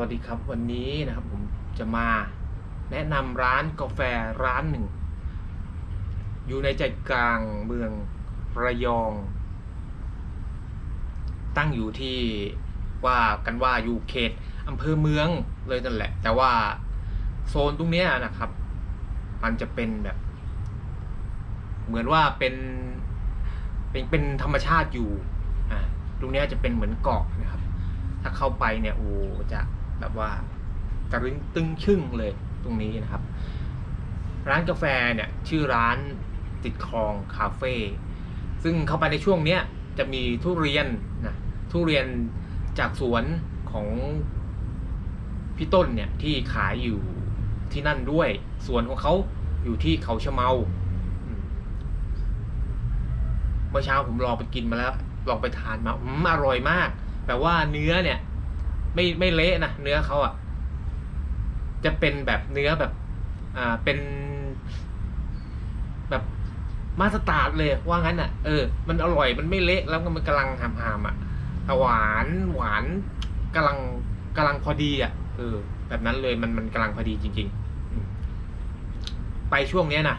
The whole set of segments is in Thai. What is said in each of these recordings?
วัสดีครับวันนี้นะครับผมจะมาแนะนำร้านกาแฟร้านหนึ่ง อยู่ในใจกลางเมืองระยอง ตั้งอยู่ที่ว่ากันว่าอยู่เขตอำเภอเมืองเลยนั่นแหละ แต่ว่าโซนตรงนี้นะครับ มันจะเป็นแบบ เหมือนว่าเป็นเป็นเป็นธรรมชาติอยู่อ่าตรงนี้จะเป็นเหมือนเกาะนะครับถ้าเข้าไปเนี่ยโอ้จะ แบบว่าตะลึงตึงชึ่งเลยตรงนี้นะครับ ร้านกาแฟเนี่ยชื่อร้านติดคลองคาเฟ่ซึ่งเข้าไปในช่วงเนี้ยจะมีทุเรียนนะทุเรียนจากสวนของพี่ต้นเนี่ยที่ขายอยู่ที่นั่นด้วยสวนของเขาอยู่ที่เขาชะเมาเมื่อเช้าผมลองไปกินมาแล้วลองไปทานมาอืมอร่อยมาก แต่ว่าเนื้อเนี่ย ไม่ไม่เละนะเนื้อเขาอะ่ะ จะเป็นแบบเนื้อแบบ อ่าเป็น แบบมาสตาร์ดเลยว่างั้นอะ เออ มันอร่อยมันไม่เละแล้วมันกำลังหามหามๆอะแต่หวานหวานกำลังกำลังพอดีอะเออแบบนั้นเลยมันมันกำลังพอดีจริง ๆ ไปช่วงเนี้ยนะ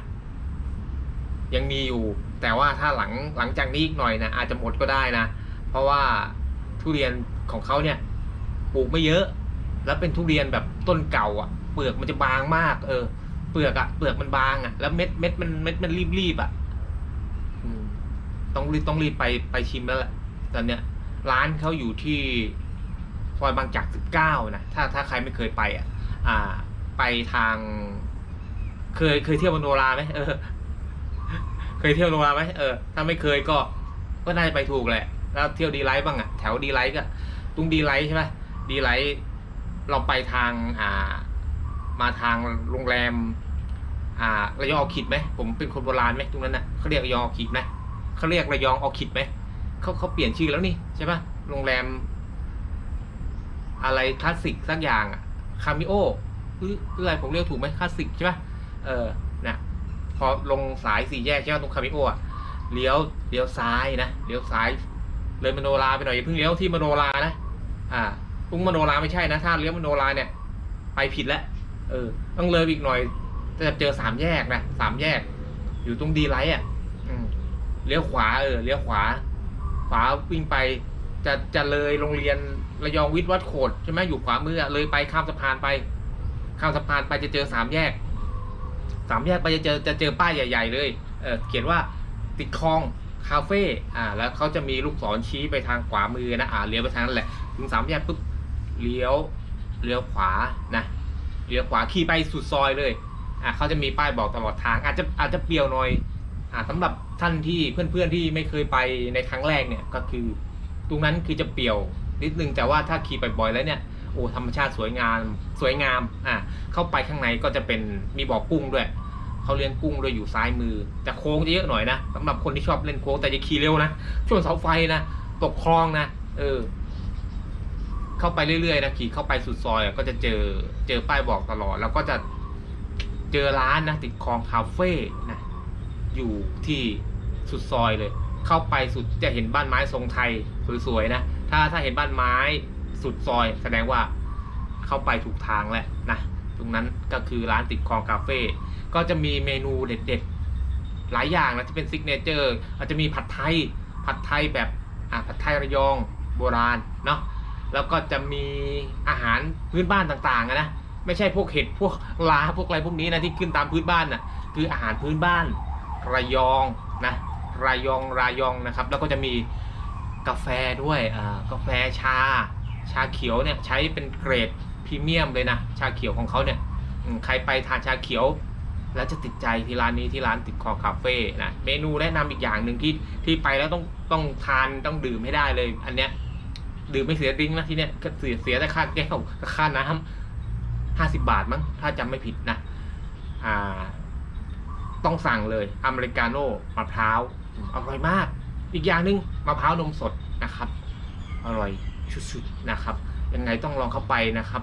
ยังมีอยู่ แต่ว่าถ้าหลังหลังจากนี้อีกหน่อยนะอาจจะหมดก็ได้นะ เพราะว่าทุเรียนของเขาเนี่ย ลูกไม่เยอะ แล้วเป็นทุเรียนแบบต้นเก่าอะ เปลือกมันจะบางมาก เออ เปลือกอะเปลือกมันบางอะแล้วเม็ดเม็ดมันเม็ดมันรีบรีบๆอะต้องรีบต้องรีบไปไปชิมแล้วแหละตอนเนี้ย ร้านเขาอยู่ที่ซอยบางจากสิบเก้านะถ้าถ้าใครไม่เคยไปอะอ่า ไปทาง เคยเคยเที่ยวมโนราไหมเออ เคยเที่ยวมโนราไหมเออถ้าไม่เคยก็ก็น่าจะไปถูกแหละ แล้วเที่ยวดีไลท์บ้างอะแถวดีไลท์ก็ ตรงดีไลท์ใช่ไหม ดีไลท์เราไปทางอ่ามาทางโรงแรม อ่าระยองออคิดไหมผมเป็นคนโบราณไหมตรงนั้นน่ะเขาเรียกระยองออคิดไหมเขาเรียกระยองออคิดไหมเขาเขาเปลี่ยนชื่อแล้วนี่ใช่ปะโรงแรม อะไรคลาสสิกสักอย่างอะคามิโอหรือหรืออะไรผมเรียกถูกไหมคลาสสิกใช่ปะเออนะพอลงสายสี่แยกใช่ไหมตรงคามิโออะเลี้ยวเลี้ยวซ้ายนะเลี้ยวซ้าย เลยมโนราไปหน่อยอย่าเพิ่งเลี้ยวที่มโนรานะ อ่า ตรงมโนราไม่ใช่นะถ้าเลี้ยวมโนราเนี่ย ไปผิดแล้วเออ ต้องเลยอีกหน่อยจะเจอสามแยกนะสามแยก อยู่ตรงดีไลท์อะเลี้ยวขวาเออเลี้ยวขวา ขวาวิ่งไป จะจะเลยโรงเรียนระยองวิทย์วัดโขดใช่ไหมอยู่ขวามือเลยไปข้ามสะพานไปข้ามสะพานไปจะเจอสามแยกสามแยกไปจะเจอจะเจอป้ายใหญ่ ๆ เลยเออเขียนว่าติดคลองคาเฟ่อ่า แล้วเขาจะมีลูกศรชี้ไปทางขวามือนะอ่าเลี้ยวไปทางนั้นแหละถึงสามแยกปุ๊บ เลี้ยวเลี้ยวขวานะเลี้ยวขวาขี่ไปสุดซอยเลยอะเขาจะมีป้ายบอกตลอดทาง อาจจะอาจจะเปลี่ยวหน่อยอ่าสำหรับท่านที่เพื่อนๆที่ไม่เคยไปในครั้งแรกเนี่ยก็คือ ตรงนั้นคือจะเปลี่ยวนิดนึงแต่ว่าถ้าขี่ไปบ่อยแล้วเนี่ยโอ้ธรรมชาติสวยงามสวยงามอ่าเข้าไปข้างในก็จะเป็นมีบ่อกุ้งด้วยเขาเลี้ยงกุ้งด้วยอยู่ซ้ายมือแต่โค้งจะเยอะหน่อยนะสำหรับคนที่ชอบเล่นโค้งแต่อย่าขี่เร็วนะช่วงเสาไฟนะตกคลองนะเออ เข้าไปเรื่อยๆนะขี่เข้าไปสุดซอยก็จะเจอเจอป้ายบอกตลอด แล้วก็จะเจอร้านนะติดคลองคาเฟ่นะอยู่ที่สุดซอยเลย เข้าไปสุดจะเห็นบ้านไม้ทรงไทยสวยๆนะถ้าถ้าเห็นบ้านไม้สุดซอย แสดงว่าเข้าไปถูกทางแล้วนะตรงนั้นก็คือร้านติดคลองคาเฟ่ก็จะมีเมนูเด็ดๆ หลายอย่างนะจะเป็นซิกเนเจอร์อาจจะมีผัดไทยผัดไทยแบบอ่าผัดไทยระยองโบราณเนาะ แล้วก็จะมีอาหารพื้นบ้านต่างๆอะนะไม่ใช่พวกเห็ดพวกลาพวกอะไรพวกนี้นะที่ขึ้นตามพื้นบ้านน่ะคืออาหารพื้นบ้านระยองนะระยองระยองนะครับ แล้วก็จะมีกาแฟด้วยกาแฟชา ชาเขียวเนี่ยใช้เป็นเกรดพรีเมียมเลยนะชาเขียวของเขาเนี่ยใครไปทานชาเขียว แล้วจะติดใจที่ร้านนี้ที่ร้านติดคอคาเฟ่นะเมนูแนะนำอีกอย่างหนึ่งที่ที่ไปแล้วต้องต้องทานต้องดื่มให้ได้เลย อันเนี้ย ดื่มไม่เสียดิ้งนะที่เนี้ยก็เสียเสียแต่ค่าแก้วกับค่าน้ำห้าสิบาทมั้งถ้าจำไม่ผิดนะอ่า ต้องสั่งเลยอเมริกาโน่มะพร้าวอร่อยมาก อีกอย่างหนึ่งมะพร้าวนมสดนะครับ อร่อยสุดๆนะครับ ยังไงต้องลองเข้าไปนะครับ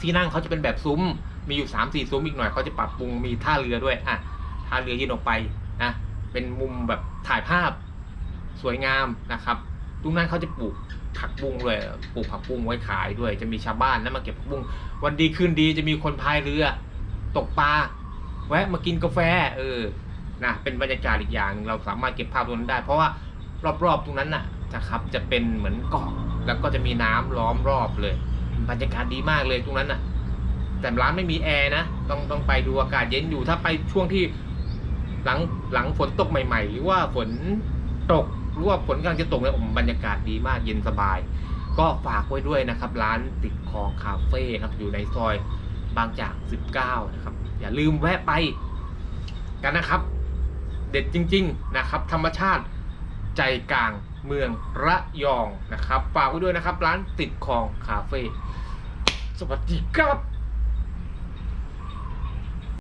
ที่นั่งเขาจะเป็นแบบซุ้ม มีอยู่สามสี่ซุ้มอีกหน่อยเขาจะปรับปรุงมีท่าเรือด้วยอะท่าเรือยืนออกไปนะเป็นมุมแบบถ่ายภาพสวยงามนะครับ ตรงนั้นเขาจะปลูก ผักบุ้งด้วยปลูกผักบุ้งไว้ขายด้วย จะมีชาวบ้านนะมาเก็บผักบุ้งวันดีคืนดีจะมีคนพายเรือ ตกปลาแวะมากินกาแฟ เออนะเป็นบรรยากาศอีกอย่างหนึ่งเราสามารถเก็บภาพตรงนั้นได้ เพราะว่ารอบๆตรงนั้นน่ะนะครับ จะเป็นเหมือนเกาะแล้วก็จะมีน้ำล้อมรอบเลย บรรยากาศดีมากเลยตรงนั้นน่ะ แต่ร้านไม่มีแอร์นะต้องต้องไปดูอากาศเย็นอยู่ถ้าไปช่วงที่หลังหลังฝนตกใหม่ ๆ หรือว่าฝนตก รือว่าฝนกำลังจะตกเนี่ยอ้โหบรรยากาศดีมากเย็นสบาย ก็ฝากไว้ด้วยนะครับ ร้านติดคลองคาเฟ่ครับอยู่ในซอยบางจาก 19 นะครับ อย่าลืมแวะไปกันนะครับ เด็ดจริง ๆนะครับ ธรรมชาติใจกลางเมืองระยองนะครับฝากไว้ด้วยนะครับ ร้านติดคลองคาเฟ่สวัสดีครับ